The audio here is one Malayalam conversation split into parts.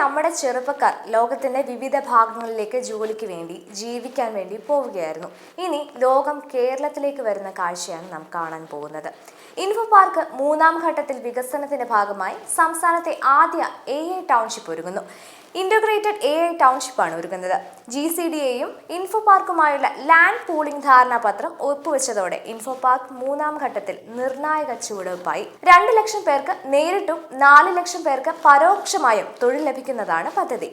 നമ്മുടെ ചെറുപ്പക്കാർ ലോകത്തിന്റെ വിവിധ ഭാഗങ്ങളിലേക്ക് ജോലിക്ക് വേണ്ടി ജീവിക്കാൻ വേണ്ടി പോവുകയായിരുന്നു. ഇനി ലോകം കേരളത്തിലേക്ക് വരുന്ന കാഴ്ചയാണ് നാം കാണാൻ പോകുന്നത്. ഇൻഫോ പാർക്ക് മൂന്നാം ഘട്ടത്തിൽ വികസനത്തിന്റെ ഭാഗമായി സംസ്ഥാനത്തെ ആദ്യ എ ടൗൺഷിപ്പ് ഒരുങ്ങുന്നു. ഇന്റഗ്രേറ്റഡ് എ ഐ ടൗൺഷിപ്പാണ് ഒരുങ്ങുന്നത്. ജി സി ഡി എയും ഇൻഫോ പാർക്കുമായുള്ള ലാൻഡ് പൂളിംഗ് ധാരണാപത്രം ഒപ്പുവെച്ചതോടെ ഇൻഫോ പാർക്ക് മൂന്നാം ഘട്ടത്തിൽ നിർണായക ചുവടുവയ്പായി. രണ്ട് ലക്ഷം പേർക്ക് നേരിട്ടും നാല് ലക്ഷം പേർക്ക് പരോക്ഷമായും തൊഴിൽ ലഭിക്കുന്നതാണ് പദ്ധതി.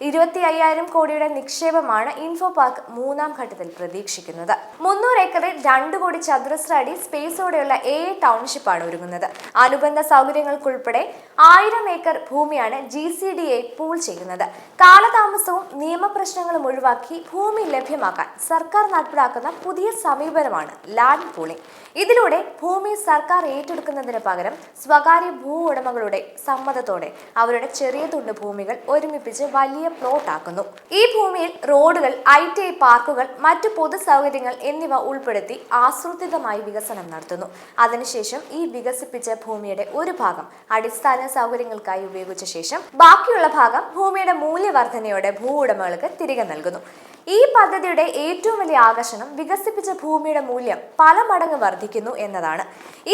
ഇരുപത്തി അയ്യായിരം കോടിയുടെ നിക്ഷേപമാണ് ഇൻഫോ പാർക്ക് മൂന്നാം ഘട്ടത്തിൽ പ്രതീക്ഷിക്കുന്നത്. മുന്നൂറ് ഏക്കറിൽ രണ്ട് കോടി ചതുരശ്ര അടി സ്പേസോടെയുള്ള എ ടൗൺഷിപ്പാണ് ഒരുങ്ങുന്നത്. അനുബന്ധ സൗകര്യങ്ങൾക്കുൾപ്പെടെ ആയിരം ഏക്കർ ഭൂമിയാണ് G C D A pool ചെയ്യുന്നത്. കാലതാമസവും നിയമപ്രശ്നങ്ങളും ഒഴിവാക്കി ഭൂമി ലഭ്യമാക്കാൻ സർക്കാർ നടപ്പിലാക്കുന്ന പുതിയ സമീപനമാണ് ലാൻഡ് പൂളിംഗ്. ഇതിലൂടെ ഭൂമി സർക്കാർ ഏറ്റെടുക്കുന്നതിന് പകരം സ്വകാര്യ ഭൂ ഉടമകളുടെ സമ്മതത്തോടെ അവരുടെ ചെറിയ തുണ്ട് ഭൂമികൾ ഒരുമിപ്പിച്ച് വലിയ പ്ലോട്ട് ആക്കുന്നു ഈ ഭൂമിയിൽ റോഡുകൾ ഐ ടി ഐ പാർക്കുകൾ മറ്റു പൊതു സൗകര്യങ്ങൾ എന്നിവ ഉൾപ്പെടുത്തി ആസൂത്രിതമായി വികസനം നടത്തുന്നു. അതിനുശേഷം ഈ വികസിപ്പിച്ച ഭൂമിയുടെ ഒരു ഭാഗം അടിസ്ഥാന സൗകര്യങ്ങൾക്കായി ഉപയോഗിച്ച ശേഷം ബാക്കിയുള്ള ഭാഗം ഭൂമിയുടെ മൂല്യവർധനയോടെ ഭൂ ഉടമകൾക്ക് തിരികെ നൽകുന്നു. ഈ പദ്ധതിയുടെ ഏറ്റവും വലിയ ആകർഷണം വികസിപ്പിച്ച ഭൂമിയുടെ മൂല്യം പല മടങ്ങ് വർദ്ധിക്കുന്നു എന്നതാണ്.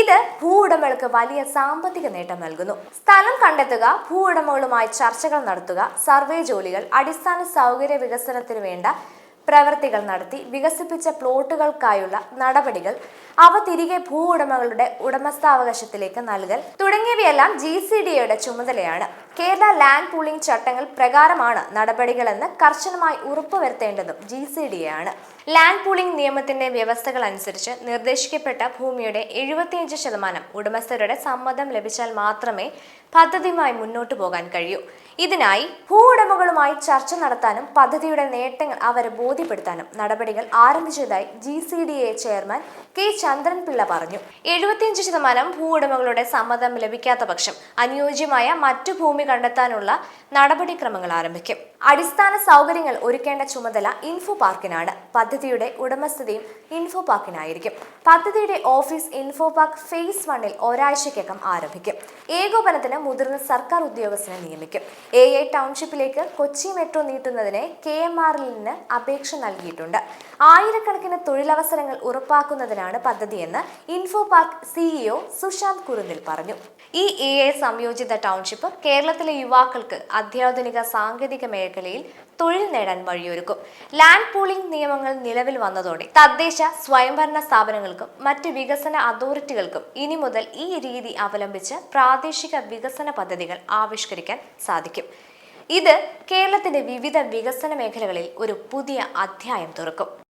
ഇത് ഭൂ ഉടമകൾക്ക് വലിയ സാമ്പത്തിക നേട്ടം നൽകുന്നു. സ്ഥലം കണ്ടെത്തുക ഭൂ ഉടമകളുമായി ചർച്ചകൾ നടത്തുക സർവേ ജോലികൾ അടിസ്ഥാന സൗകര്യ വികസനത്തിന് വേണ്ട പ്രവർത്തികൾ നടത്തി വികസിപ്പിച്ച പ്ലോട്ടുകൾക്കായുള്ള നടപടികൾ അവ തിരികെ ഭൂ ഉടമകളുടെ ഉടമസ്ഥാവകാശത്തിലേക്ക് നൽകൽ തുടങ്ങിയവയെല്ലാം ജി സി ഡിയുടെ ചുമതലയാണ്. കേരള ലാൻഡ് പൂളിംഗ് ചട്ടങ്ങൾ പ്രകാരമാണ് നടപടികളെന്ന് കർശനമായി ഉറപ്പുവരുത്തേണ്ടതും ജി സി ഡി ആണ് ലാൻഡ് പൂളിംഗ് നിയമത്തിന്റെ വ്യവസ്ഥകൾ അനുസരിച്ച് നിർദ്ദേശിക്കപ്പെട്ട ഭൂമിയുടെ എഴുപത്തിയഞ്ച് ശതമാനം ഉടമസ്ഥരുടെ സമ്മതം ലഭിച്ചാൽ മാത്രമേ പദ്ധതിയുമായി മുന്നോട്ടു പോകാൻ കഴിയൂ. ഇതിനായി ഭൂ ഉടമകളുമായി ചർച്ച നടത്താനും പദ്ധതിയുടെ നേട്ടങ്ങൾ അവരെ ബോധ്യപ്പെടുത്താനും നടപടികൾ ആരംഭിച്ചതായി G C D A chairman K Chandranpillai പറഞ്ഞു. എഴുപത്തിയഞ്ച് ശതമാനം ഭൂ ഉടമകളുടെ സമ്മതം ലഭിക്കാത്ത പക്ഷം അനുയോജ്യമായ മറ്റു ഭൂമി കണ്ടെത്താനുള്ള നടപടിക്രമങ്ങൾ ആരംഭിക്കും. അടിസ്ഥാന സൗകര്യങ്ങൾ ഒരുക്കേണ്ട ചുമതല ഇൻഫോ പാർക്കിനാണ് പദ്ധതിയുടെ ഉടമസ്ഥതയും ഇൻഫോ പാർക്കിനായിരിക്കും പദ്ധതിയുടെ ഓഫീസ് ഇൻഫോ പാർക്ക് ഫേസ് വണ്ണിൽ ഒരാഴ്ചയ്ക്കകം ആരംഭിക്കും. ഏകോപനത്തിന് മുതിർന്ന സർക്കാർ ഉദ്യോഗസ്ഥനെ നിയമിക്കും. എ ടൗൺഷിപ്പിലേക്ക് കൊച്ചി മെട്രോ നീട്ടുന്നതിന് കെ എം ആറിൽ നിന്ന് അപേക്ഷ നൽകിയിട്ടുണ്ട്. ആയിരക്കണക്കിന് തൊഴിലവസരങ്ങൾ ഉറപ്പാക്കുന്നതിനാണ് പദ്ധതിയെന്ന് info park CEO Sushanth Kurunnil പറഞ്ഞു. ഈ എ എ സംയോജിത ടൗൺഷിപ്പ് കേരളത്തിലെ യുവാക്കൾക്ക് അത്യാധുനിക സാങ്കേതിക മേഖലയിൽ തൊഴിൽ നേടാൻ വഴിയൊരുക്കും. ലാൻഡ് പൂളിംഗ് നിയമങ്ങൾ നിലവിൽ വന്നതോടെ തദ്ദേശ സ്വയംഭരണ സ്ഥാപനങ്ങൾക്കും മറ്റ് വികസന അതോറിറ്റികൾക്കും ഇനി മുതൽ ഈ രീതി അവലംബിച്ച് പ്രാദേശിക വികസന പദ്ധതികൾ ആവിഷ്കരിക്കാൻ സാധിക്കും. ഇത് കേരളത്തിന്റെ വിവിധ വികസന മേഖലകളിൽ ഒരു പുതിയ അധ്യായം തുറക്കും.